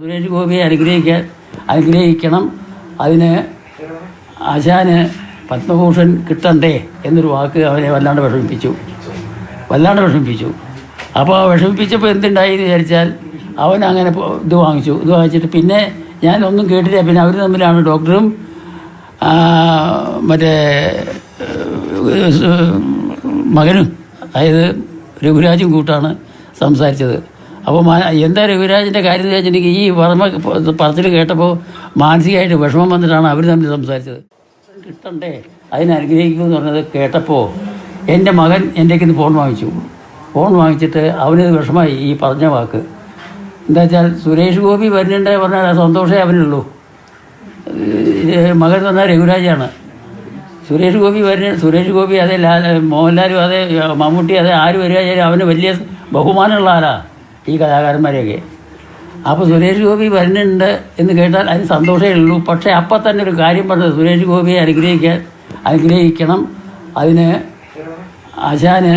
സുരേഷ് ഗോപിയെ അനുഗ്രഹിക്കാൻ അനുഗ്രഹിക്കണം. അതിന് ആശാന് പത്മഭൂഷൺ കിട്ടണ്ടേ എന്നൊരു വാക്ക് അവനെ വല്ലാണ്ട് വിഷമിപ്പിച്ചു. വല്ലാണ്ട് വിഷമിപ്പിച്ചു. അപ്പോൾ ആ വിഷമിപ്പിച്ചപ്പോൾ എന്തുണ്ടായി എന്ന് വിചാരിച്ചാൽ അവൻ അങ്ങനെ ഇത് വാങ്ങിച്ചു. ഇത് വാങ്ങിച്ചിട്ട് പിന്നെ ഞാനൊന്നും കേട്ടില്ല പിന്നെ അവർ തമ്മിലാണ് ഡോക്ടറും മറ്റേ മകനും അതായത് രഘുരാജും കൂട്ടാണ് സംസാരിച്ചത്. അപ്പോൾ എന്താ രവിരാജിന്റെ കാര്യം എന്ന് വെച്ചിട്ടുണ്ടെങ്കിൽ ഈ വർമ്മ പറച്ചിൽ കേട്ടപ്പോൾ മാനസികമായിട്ട് വിഷമം വന്നിട്ടാണ് അവർ തമ്മിൽ സംസാരിച്ചത്. കിട്ടണ്ടേ? അതിനെ അനുഗ്രഹിക്കുമെന്ന് പറഞ്ഞത് കേട്ടപ്പോൾ എന്റെ മകൻ എന്റെ ഫോൺ വാങ്ങിച്ചു. ഫോൺ വാങ്ങിച്ചിട്ട് അവനത് വിഷമായി ഈ പറഞ്ഞ വാക്ക്. എന്താ വെച്ചാൽ സുരേഷ് ഗോപി വരുന്നുണ്ടേ പറഞ്ഞാൽ ആ സന്തോഷമേ അവനുള്ളൂ. മകൻ വന്നാൽ രഘുരാജാണ്. സുരേഷ് ഗോപി വരുന്ന സുരേഷ് ഗോപി അതെ ലാൽ മോഹൻലാലും അതെ മമ്മൂട്ടി അതെ ആര് വരിക അവന് വലിയ ബഹുമാനമുള്ള ആളാ. ഈ കലാകാരന്മാരെയൊക്കെ. അപ്പോൾ സുരേഷ് ഗോപി വരുന്നുണ്ട് എന്ന് കേട്ടാൽ അതിന് സന്തോഷമേ ഉള്ളൂ. പക്ഷേ അപ്പം തന്നെ ഒരു കാര്യം പറഞ്ഞത് സുരേഷ് ഗോപിയെ അനുഗ്രഹിക്കാൻ അനുഗ്രഹിക്കണം. അതിന് ആശാന്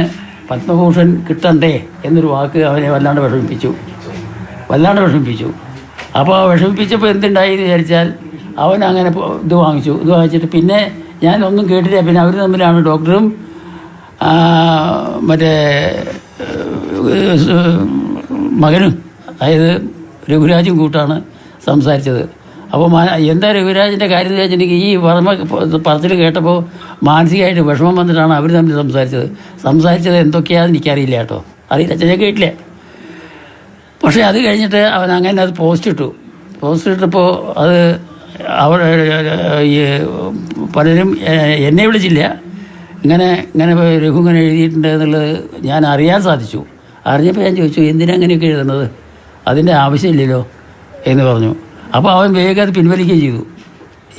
പത്മഭൂഷൺ കിട്ടണ്ടേ എന്നൊരു വാക്ക് അവനെ വല്ലാണ്ട് വിഷമിപ്പിച്ചു. വല്ലാണ്ട് വിഷമിപ്പിച്ചു. അപ്പോൾ വിഷമിപ്പിച്ചപ്പോൾ എന്തുണ്ടായി എന്ന് വിചാരിച്ചാൽ അവൻ അങ്ങനെ ഇത് വാങ്ങിച്ചു. ഇത് വാങ്ങിച്ചിട്ട് പിന്നെ ഞാനൊന്നും കേട്ടില്ല. പിന്നെ അവർ തമ്മിലാണ് ഡോക്ടറും മറ്റേ മകനും അതായത് രഘുരാജും കൂട്ടാണ് സംസാരിച്ചത്. അപ്പോൾ എന്താ രഘുരാജിന്റെ കാര്യം എന്ന് വെച്ചിട്ടുണ്ടെങ്കിൽ ഈ വർമ്മ പറച്ചിൽ കേട്ടപ്പോൾ മാനസികമായിട്ട് വിഷമം വന്നിട്ടാണ് അവർ തമ്മിൽ സംസാരിച്ചത്. സംസാരിച്ചത് എന്തൊക്കെയാണെന്ന് എനിക്കറിയില്ല കേട്ടോ. അറിയില്ല ഞാൻ കേട്ടില്ല. പക്ഷേ അത് കഴിഞ്ഞിട്ട് അവൻ അങ്ങനെ അത് പോസ്റ്റ് ഇട്ടു. പോസ്റ്റ് ഇട്ടപ്പോൾ അത് അവിടെ ഈ പലരും എന്നെ വിളിച്ചില്ല. ഇങ്ങനെ ഇങ്ങനെ രഘു ഇങ്ങനെ എഴുതിയിട്ടുണ്ട് എന്നുള്ളത് ഞാൻ അറിയാൻ സാധിച്ചു. അറിഞ്ഞപ്പോൾ ഞാൻ ചോദിച്ചു എന്തിനാ അങ്ങനെയൊക്കെ എഴുതുന്നത്? അതിന്റെ ആവശ്യമില്ലല്ലോ? എന്ന് പറഞ്ഞു. അപ്പോൾ അവൻ വേഗം അത് പിൻവലിക്കുകയും ചെയ്തു.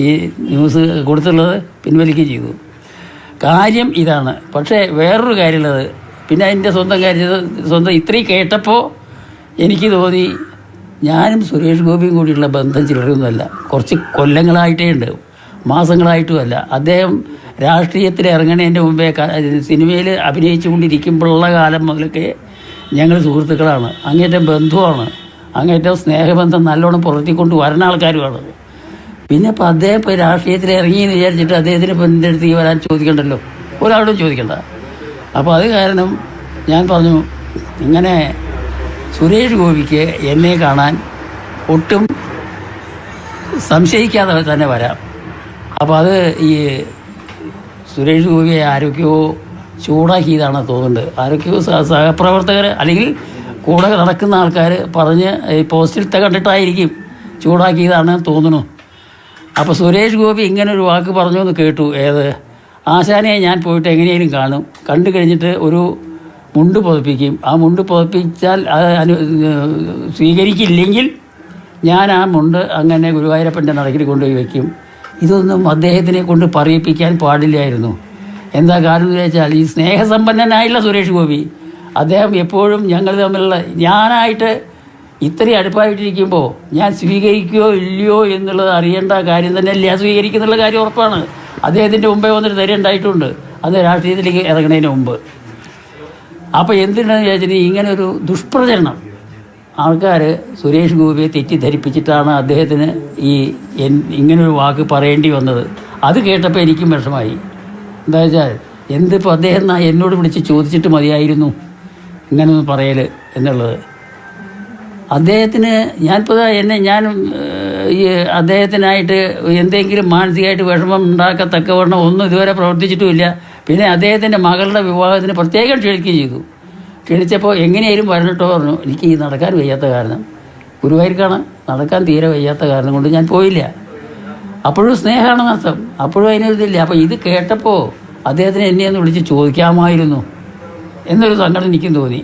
ഈ ന്യൂസ് കൊടുത്തുള്ളത് പിൻവലിക്കുകയും ചെയ്തു. കാര്യം ഇതാണ്. പക്ഷേ വേറൊരു കാര്യമുള്ളത്. പിന്നെ അതിന്റെ സ്വന്തം കാര്യം സ്വന്തം ഇത്രയും കേട്ടപ്പോൾ എനിക്ക് തോന്നി ഞാനും സുരേഷ് ഗോപിയും കൂടിയുള്ള ബന്ധം ചിലരൊന്നുമല്ല. കുറച്ച് കൊല്ലങ്ങളായിട്ടേ ഉണ്ട്. മാസങ്ങളായിട്ടുമല്ല. അദ്ദേഹം രാഷ്ട്രീയത്തിൽ ഇറങ്ങണതിന്റെ മുമ്പേ സിനിമയിൽ അഭിനയിച്ചുകൊണ്ടിരിക്കുമ്പോഴുള്ള കാലം മുതലൊക്കെ ഞങ്ങൾ സുഹൃത്തുക്കളാണ്. അങ്ങേറ്റ ബന്ധുവാണ്. അങ്ങേറ്റ സ്നേഹബന്ധം നല്ലോണം പുറത്തിക്കൊണ്ട് വരുന്ന ആൾക്കാരുമാണ് പിന്നെ ഇപ്പം അദ്ദേഹം ഇപ്പോൾ രാഷ്ട്രീയത്തിൽ ഇറങ്ങി എന്ന് വിചാരിച്ചിട്ട് അദ്ദേഹത്തിന് ഇപ്പം എന്റെ അടുത്ത് ഈ വരാൻ ചോദിക്കണ്ടല്ലോ? ഒരാളോടും ചോദിക്കണ്ട. അപ്പോൾ അത് കാരണം ഞാൻ പറഞ്ഞു ഇങ്ങനെ സുരേഷ് ഗോപിക്ക് എന്നെ കാണാൻ ഒട്ടും സംശയിക്കാതെ തന്നെ വരാം. അപ്പോൾ അത് ഈ സുരേഷ് ഗോപിയെ ആരൊക്കെയോ ചൂടാക്കിയതാണ് തോന്നുന്നുണ്ട്. ആരൊക്കെയോ സഹ- സഹപ്രവർത്തകർ അല്ലെങ്കിൽ കൂടെ നടക്കുന്ന ആൾക്കാർ പറഞ്ഞ് ഈ പോസ്റ്റിലത്തെ കണ്ടിട്ടായിരിക്കും ചൂടാക്കിയതാണ് തോന്നുന്നു. അപ്പോൾ സുരേഷ് ഗോപി ഇങ്ങനെ ഒരു വാക്ക് പറഞ്ഞു എന്ന് കേട്ടു. ഏത്? ആശാനെ ഞാൻ പോയിട്ട് എങ്ങനെയെങ്കിലും കാണും. കണ്ടു കഴിഞ്ഞിട്ട് ഒരു മുണ്ട് പുതപ്പിക്കും. ആ മുണ്ട് പുതപ്പിച്ചാൽ അനു സ്വീകരിക്കില്ലെങ്കിൽ ഞാൻ ആ മുണ്ട് അങ്ങനെ ഗുരുവായൂരപ്പന്റെ നടക്കിൽ കൊണ്ടുപോയി വയ്ക്കും ഇതൊന്നും അദ്ദേഹത്തിനെ കൊണ്ട് പറയിപ്പിക്കാൻ പാടില്ലായിരുന്നു. എന്താ കാരണം എന്ന് വെച്ചാൽ ഈ സ്നേഹസമ്പന്നനായുള്ള സുരേഷ് ഗോപി അദ്ദേഹം എപ്പോഴും ഞങ്ങൾ തമ്മിലുള്ള ഞാനായിട്ട് ഇത്രയും അടുപ്പായിട്ടിരിക്കുമ്പോൾ ഞാൻ സ്വീകരിക്കുകയോ ഇല്ലയോ എന്നുള്ളത് അറിയേണ്ട കാര്യം തന്നെ അല്ല സ്വീകരിക്കുന്നുള്ള കാര്യം ഉറപ്പാണ്. അദ്ദേഹത്തിന്റെ മുമ്പേ വന്നിട്ട് തരേണ്ടായിട്ടുണ്ട് അത് രാഷ്ട്രീയത്തിലേക്ക് ഇറങ്ങുന്നതിന് മുമ്പ്. അപ്പോൾ എന്തിനാണെന്ന് ചോദിച്ചിട്ട് ഇങ്ങനെ ഒരു ദുഷ്പ്രചരണം? ആൾക്കാർ സുരേഷ് ഗോപിയെ തെറ്റിദ്ധരിപ്പിച്ചിട്ടാണ് അദ്ദേഹത്തിന് ഈ ഇങ്ങനൊരു വാക്ക് പറയേണ്ടി വന്നത്. അത് കേട്ടപ്പോൾ എനിക്കും വിഷമായി എന്താ വെച്ചാൽ എന്തിപ്പോൾ അദ്ദേഹം എന്നോട് വിളിച്ച് ചോദിച്ചിട്ട് മതിയായിരുന്നു? ഇങ്ങനൊന്ന് പറയൽ എന്നുള്ളത്. അദ്ദേഹത്തിന് ഞാനിപ്പോൾ എന്നെ ഞാൻ ഈ അദ്ദേഹത്തിനായിട്ട് എന്തെങ്കിലും മാനസികമായിട്ട് വിഷമം ഉണ്ടാക്കത്തക്കവണ്ണം ഒന്നും ഇതുവരെ പ്രവർത്തിച്ചിട്ടുമില്ല. പിന്നെ അദ്ദേഹത്തിന്റെ മകളുടെ വിവാഹത്തിന് പ്രത്യേകം ക്ഷണിക്കുകയും ചെയ്തു. ക്ഷണിച്ചപ്പോൾ എങ്ങനെയായാലും വരണിട്ടോ പറഞ്ഞു. എനിക്ക് ഈ നടക്കാൻ വയ്യാത്ത കാരണം ഗുരുവായൂർക്കാണ് നടക്കാൻ തീരെ വയ്യാത്ത കാരണം കൊണ്ട് ഞാൻ പോയില്ല. അപ്പോഴും സ്നേഹമാണ് അർത്ഥം അപ്പോഴും അതിനൊരിതില്ല അപ്പോൾ ഇത് കേട്ടപ്പോൾ അദ്ദേഹത്തിന് എന്നെ ഒന്ന് വിളിച്ച് ചോദിക്കാമായിരുന്നു. എന്നൊരു സങ്കടം എനിക്കും തോന്നി.